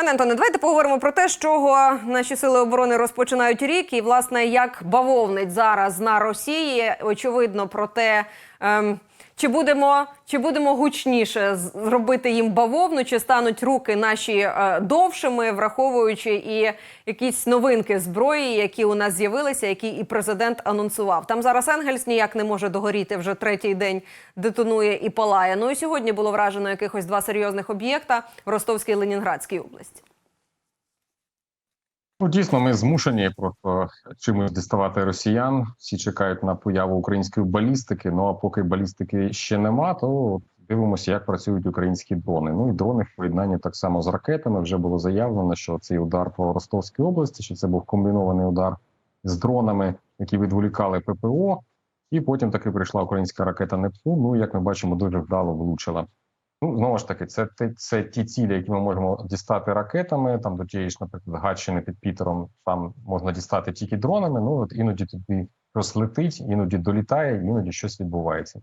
Пане Антоне, давайте поговоримо про те, з чого наші сили оборони розпочинають рік, і власне як бавовнить зараз на Росії. Очевидно, про те, ем, чи будемо чи будемо гучніше зробити їм бавовну, чи стануть руки наші е, довшими, враховуючи і якісь новинки зброї, які у нас з'явилися, які і президент анонсував. Там зараз Енгельс ніяк не може догоріти вже третій день детонує і палає. Ну і сьогодні було вражено якихось два серйозних об'єкта в Ростовській Ленінградській області. Ну, дійсно, ми змушені просто чимось діставати росіян. Всі чекають на появу української балістики. Ну а поки балістики ще нема, то дивимося, як працюють українські дрони. Ну і дрони в поєднанні так само з ракетами. Вже було заявлено, що цей удар по Ростовській області, що це був комбінований удар з дронами, які відволікали ППО. І потім таки прийшла українська ракета Нептун. Ну як ми бачимо, дуже вдало влучила. Ну, знову ж таки, це, це, ті цілі, які ми можемо дістати ракетами. Там до тієї ж, наприклад, Гатчини під Пітером там можна дістати тільки дронами. Ну от іноді туди щось летить, іноді долітає, іноді щось відбувається.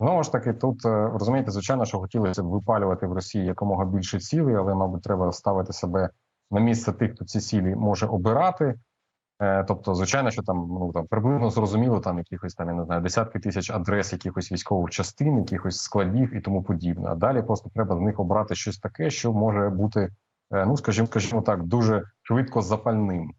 Знову ж таки, тут е, розумієте, звичайно, що хотілося б випалювати в Росії якомога більше цілей, але, мабуть, треба ставити себе на місце тих, хто ці цілі може обирати. Е, Тобто, звичайно, що там ну там приблизно зрозуміло, там якихось там я не знаю, десятки тисяч адрес якихось військових частин, якихось складів і тому подібне. А далі просто треба з них обрати щось таке, що може бути, е, ну скажімо, скажімо так, дуже швидко запальним.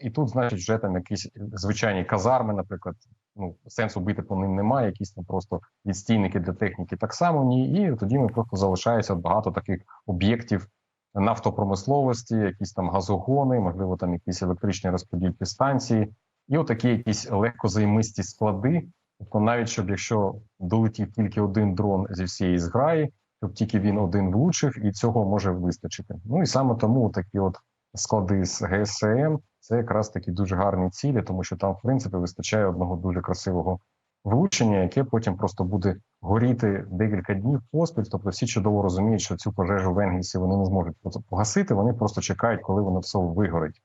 І тут, значить, вже там якісь звичайні казарми, наприклад, ну сенсу бити по ним немає, якісь там просто відстійники для техніки так само ні. І тоді ми просто залишається багато таких об'єктів нафтопромисловості, якісь там газогони, можливо, там якісь електричні розподільні станції, і отакі якісь легкозаймисті склади. Тобто, навіть щоб якщо долетів тільки один дрон зі всієї зграї, щоб тільки він один влучив, і цього може вистачити. Ну і саме тому такі от склади з ГСМ це якраз такі дуже гарні цілі, тому що там, в принципі, вистачає одного дуже красивого влучення, яке потім просто буде горіти декілька днів поспіль. Тобто всі чудово розуміють, що цю пожежу в Енгельсі вони не зможуть погасити. Вони просто чекають, коли воно все вигорить.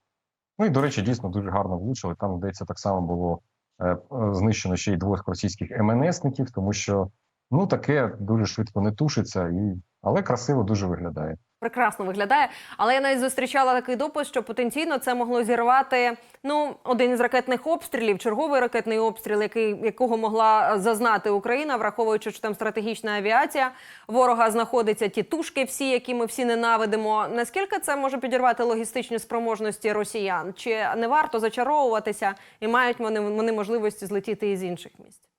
Ну і до речі, дійсно дуже гарно влучили. Там здається, так само було е, е, знищено ще й двох російських МНСників, тому що ну таке дуже швидко не тушиться, і але красиво дуже виглядає. Прекрасно виглядає, але я навіть зустрічала такий допис, що потенційно це могло зірвати ну один із ракетних обстрілів, черговий ракетний обстріл, який якого могла зазнати Україна, враховуючи, що там стратегічна авіація ворога знаходиться ті тушки, всі, які ми всі ненавидимо. Наскільки це може підірвати логістичні спроможності росіян? Чи не варто зачаровуватися і мають вони, вони можливості злетіти із інших місць?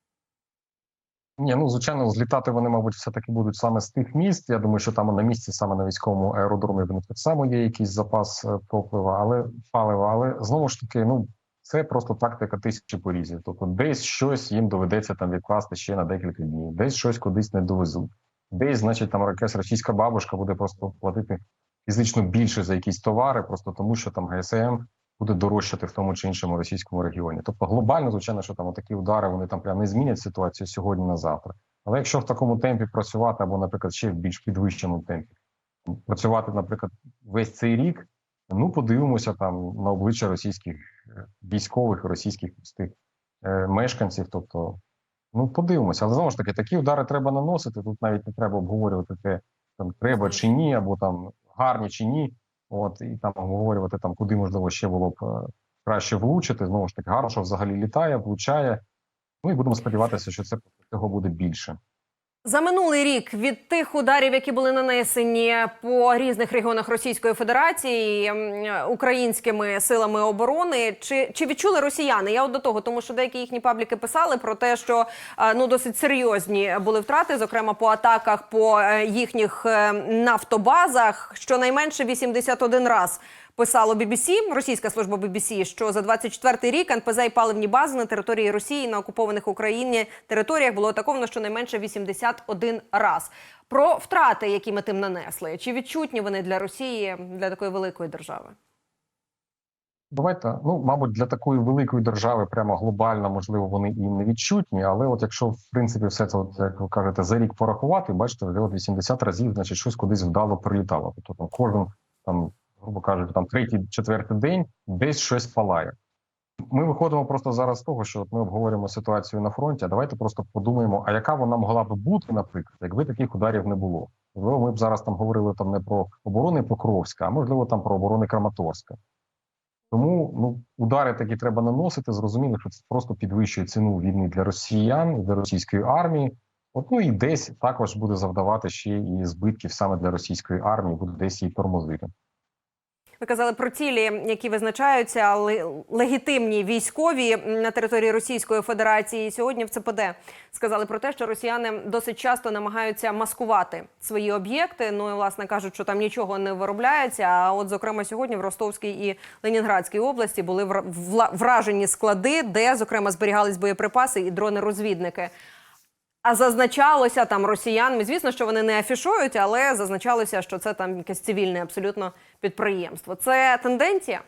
Ні, ну звичайно, злітати вони, мабуть, все таки будуть саме з тих місць. Я думаю, що там на місці, саме на військовому аеродромі, в них так само є якийсь запас е, топлива, але палива. Але знову ж таки, ну це просто тактика тисячі порізів. Тобто, десь щось їм доведеться там відкласти ще на декілька днів, десь щось кудись не довезуть. Десь, значить, там якась російська бабушка буде просто платити фізично більше за якісь товари, просто тому що там ГСМ буде дорожчати в тому чи іншому російському регіоні. Тобто глобально, звичайно, що там такі удари вони там прям не змінять ситуацію сьогодні на завтра. Але якщо в такому темпі працювати, або, наприклад, ще в більш підвищеному темпі працювати, наприклад, весь цей рік, ну подивимося там на обличчя російських е, військових, російських тих е, мешканців. Тобто, ну подивимося, але знову ж таки, такі удари треба наносити. Тут навіть не треба обговорювати те, там треба чи ні, або там гарні чи ні. От і там обговорювати там, куди можливо ще було б е, краще влучити. Знову ж таки, гарно, що взагалі літає, влучає. Ну і будемо сподіватися, що це цього буде більше. За минулий рік від тих ударів, які були нанесені по різних регіонах Російської Федерації українськими силами оборони, чи, чи відчули росіяни? Я от до того, тому що деякі їхні пабліки писали про те, що е, ну досить серйозні були втрати, зокрема по атаках по е, їхніх е, нафтобазах, щонайменше 81 раз. Писало BBC, російська служба BBC, що за 24 рік НПЗ і паливні бази на території Росії на окупованих Україні територіях було атаковано щонайменше 81 раз. Про втрати, які ми тим нанесли, чи відчутні вони для Росії для такої великої держави? Давайте, ну мабуть, для такої великої держави, прямо глобально, можливо, вони і не відчутні. Але от якщо в принципі все це, от, як ви кажете, за рік порахувати, бачите, вже от 80 разів, значить, щось кудись вдало прилітало. Тобто там кожен там, грубо кажучи, там третій, четвертий день десь щось палає. Ми виходимо просто зараз з того, що ми обговорюємо ситуацію на фронті. а Давайте просто подумаємо, а яка вона могла б бути, наприклад, якби таких ударів не було. Можливо, ми б зараз там говорили там не про оборони Покровська, а можливо там про оборони Краматорська. Тому ну удари такі треба наносити. Зрозуміло, що це просто підвищує ціну війни для росіян, для російської армії. От ну і десь також буде завдавати ще і збитків саме для російської армії, буде десь її тормозити. Ви казали про цілі, які визначаються легітимні військові на території Російської Федерації. Сьогодні в ЦПД сказали про те, що росіяни досить часто намагаються маскувати свої об'єкти. Ну і власне кажуть, що там нічого не виробляється. А от, зокрема, сьогодні в Ростовській і Ленінградській області були вра- вражені склади, де зокрема зберігались боєприпаси і дрони-розвідники. А зазначалося там росіян. Звісно, що вони не афішують, але зазначалося, що це там якесь цивільне абсолютно підприємство. Це тенденція.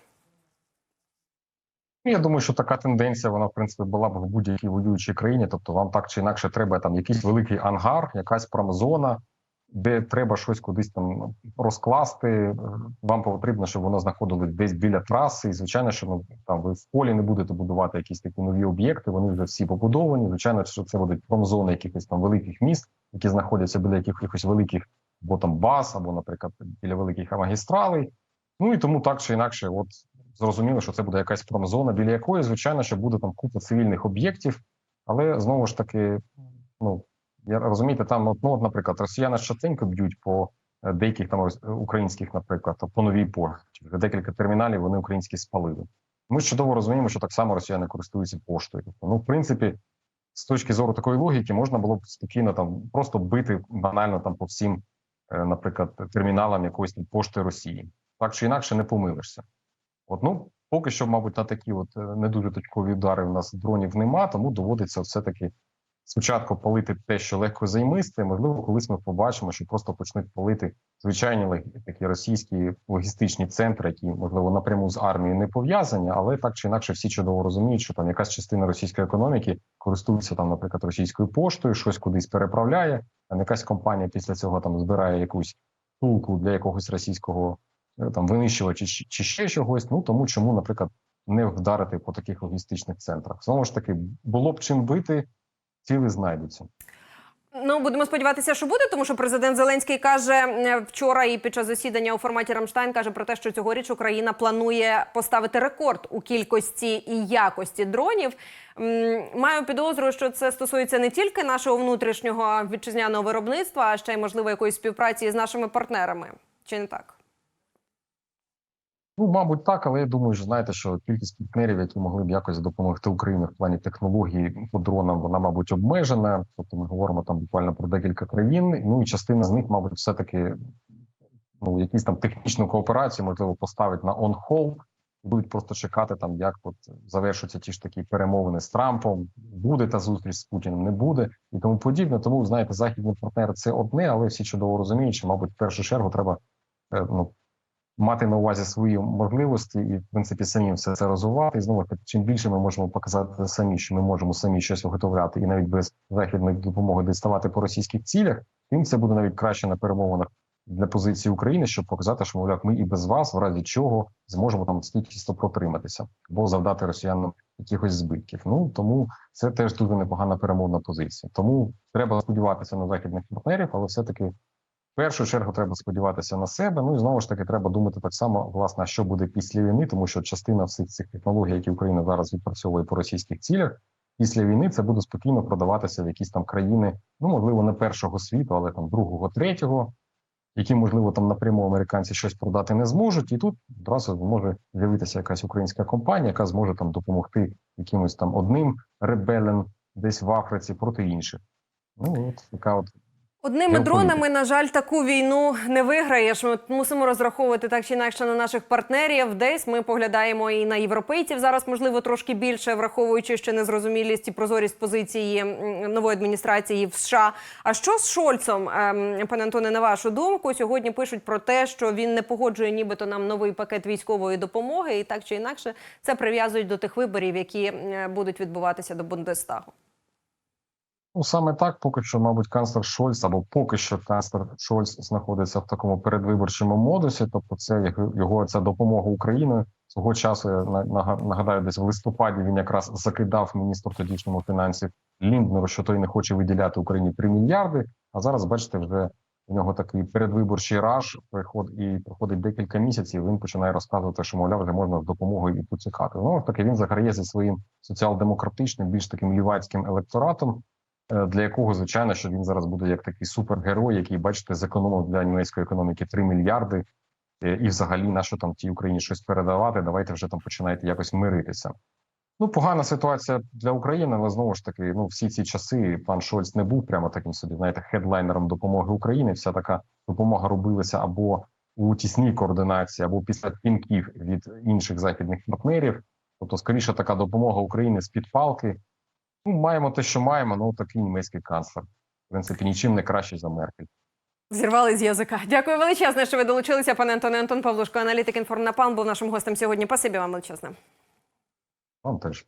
Ну, Я думаю, що така тенденція вона в принципі була б в будь-якій воюючій країні. Тобто, вам так чи інакше треба там якийсь великий ангар, якась промзона, де треба щось кудись там розкласти. Вам потрібно, щоб воно знаходилось десь біля траси. І звичайно, що ну там ви в полі не будете будувати якісь такі нові об'єкти. Вони вже всі побудовані. Звичайно, що це будуть промзони якихось там великих міст, які знаходяться біля якихось великих або там баз, або, наприклад, біля великих магістралей. Ну і тому так чи інакше, от зрозуміло, що це буде якась промзона, біля якої, звичайно, що буде там купа цивільних об'єктів, але знову ж таки, ну розумієте, там ну, наприклад, росіяни частенько б'ють по е, деяких там українських, наприклад, по новій пошті. Декілька терміналів вони українські спалили. Ми чудово розуміємо, що так само росіяни користуються поштою. Тобто, ну, в принципі, з точки зору такої логіки, можна було б спокійно там просто бити банально там по всім, е, наприклад, терміналам якоїсь там пошти Росії. Так чи інакше не помилишся. От ну поки що, мабуть, на такі от е, не дуже точкові удари у нас дронів нема, тому доводиться все-таки спочатку палити те, що легко займисти. Можливо, колись ми побачимо, що просто почнуть палити звичайні такі російські логістичні центри, які можливо напряму з армією не пов'язані, але так чи інакше всі чудово розуміють, що там якась частина російської економіки користується там, наприклад, російською поштою, щось кудись переправляє. А якась компанія після цього там збирає якусь тулку для якогось російського е, там винищувача чи ще чогось. Ну тому чому, наприклад, не вдарити по таких логістичних центрах? Знову ж таки, було б чим бити, ціли знайдуться. Ну будемо сподіватися, що буде, тому що президент Зеленський каже вчора і під час засідання у форматі Рамштайн каже про те, що цьогоріч Україна планує поставити рекорд у кількості і якості дронів. Маю підозру, що це стосується не тільки нашого внутрішнього вітчизняного виробництва, а ще й можливо якоїсь співпраці з нашими партнерами. Чи не так? Ну, мабуть, так, але я думаю, що знаєте, що кількість партнерів, які могли б якось допомогти Україні в плані технології по дронам, вона, мабуть, обмежена. Тобто ми говоримо там буквально про декілька країн. Ну і частина з них, мабуть, все таки ну якісь там технічну кооперацію, можливо, поставить на on hold, будуть просто чекати там, як от завершаться ті ж такі перемовини з Трампом. Буде та зустріч з Путіним, не буде і тому подібне. Тому знаєте, західні партнери це одне, але всі чудово розуміють, що, мабуть, в першу чергу треба е, ну мати на увазі свої можливості і в принципі самі все це розвивати. І знову таки, чим більше ми можемо показати самі, що ми можемо самі щось виготовляти і навіть без західної допомоги діставати по російських цілях, тим це буде навіть краще на перемовинах для позиції України, щоб показати, що мовляв, ми і без вас, в разі чого, зможемо там стійкісно протриматися або завдати росіянам якихось збитків. Ну тому це теж дуже непогана перемовна позиція. Тому треба сподіватися на західних партнерів, але все таки першу чергу треба сподіватися на себе. Ну і знову ж таки, треба думати так само, власне, що буде після війни, тому що частина всіх цих технологій, які Україна зараз відпрацьовує по російських цілях, після війни це буде спокійно продаватися в якісь там країни, ну можливо, не першого світу, але там другого, третього, які можливо там напряму американці щось продати не зможуть, і тут одразу може з'явитися якась українська компанія, яка зможе там допомогти якимось там одним ребелем десь в Африці проти інших. Ну от така от Одними дронами, на жаль, таку війну не виграєш. Ми мусимо розраховувати так чи інакше на наших партнерів. Десь ми поглядаємо і на європейців зараз, можливо, трошки більше, враховуючи ще незрозумілість і прозорість позиції нової адміністрації в США. А що з Шольцом, Ем, пане Антоне, на вашу думку, сьогодні пишуть про те, що він не погоджує, нібито нам новий пакет військової допомоги, і так чи інакше це прив'язують до тих виборів, які е, будуть відбуватися до Бундестагу. Ну, саме так, поки що, мабуть, канцлер Шольц або поки що канцлер Шольц знаходиться в такому передвиборчому модусі. Тобто, це його- ця допомога Україні. Свого часу я на- нага- нагадаю, десь в листопаді він якраз закидав міністру тодішньому фінансів Лінднеру, що той не хоче виділяти Україні 3 мільярди. А зараз, бачите, вже У нього такий передвиборчий раж приход і проходить декілька місяців. Він починає розказувати, що мовляв, вже можна з допомогою і поцікати. Ну таки він заграє зі своїм соціал-демократичним, більш таким лівацьким електоратом, для якого звичайно, що він зараз буде як такий супергерой, який, бачите, зекономив для німецької економіки 3 мільярди. Е, І, взагалі, на що там тій Україні щось передавати? Давайте вже там починайте якось миритися. Ну, погана ситуація для України, але знову ж таки, ну всі ці часи пан Шольц не був прямо таким собі, знаєте, хедлайнером допомоги Україні. Вся така допомога робилася або у тісній координації, або після пінків від інших західних партнерів. Тобто, скоріше, така допомога Україні з під палки. Ну, маємо те, що маємо. Ну такий німецький канцлер. В принципі, нічим не краще за Меркель. Зірвали з язика. Дякую величезне, що ви долучилися. Пане Антоне Антон Павлушко, аналітик інформнапан, був нашим гостем сьогодні. Пасибі вам величезне. Вам теж.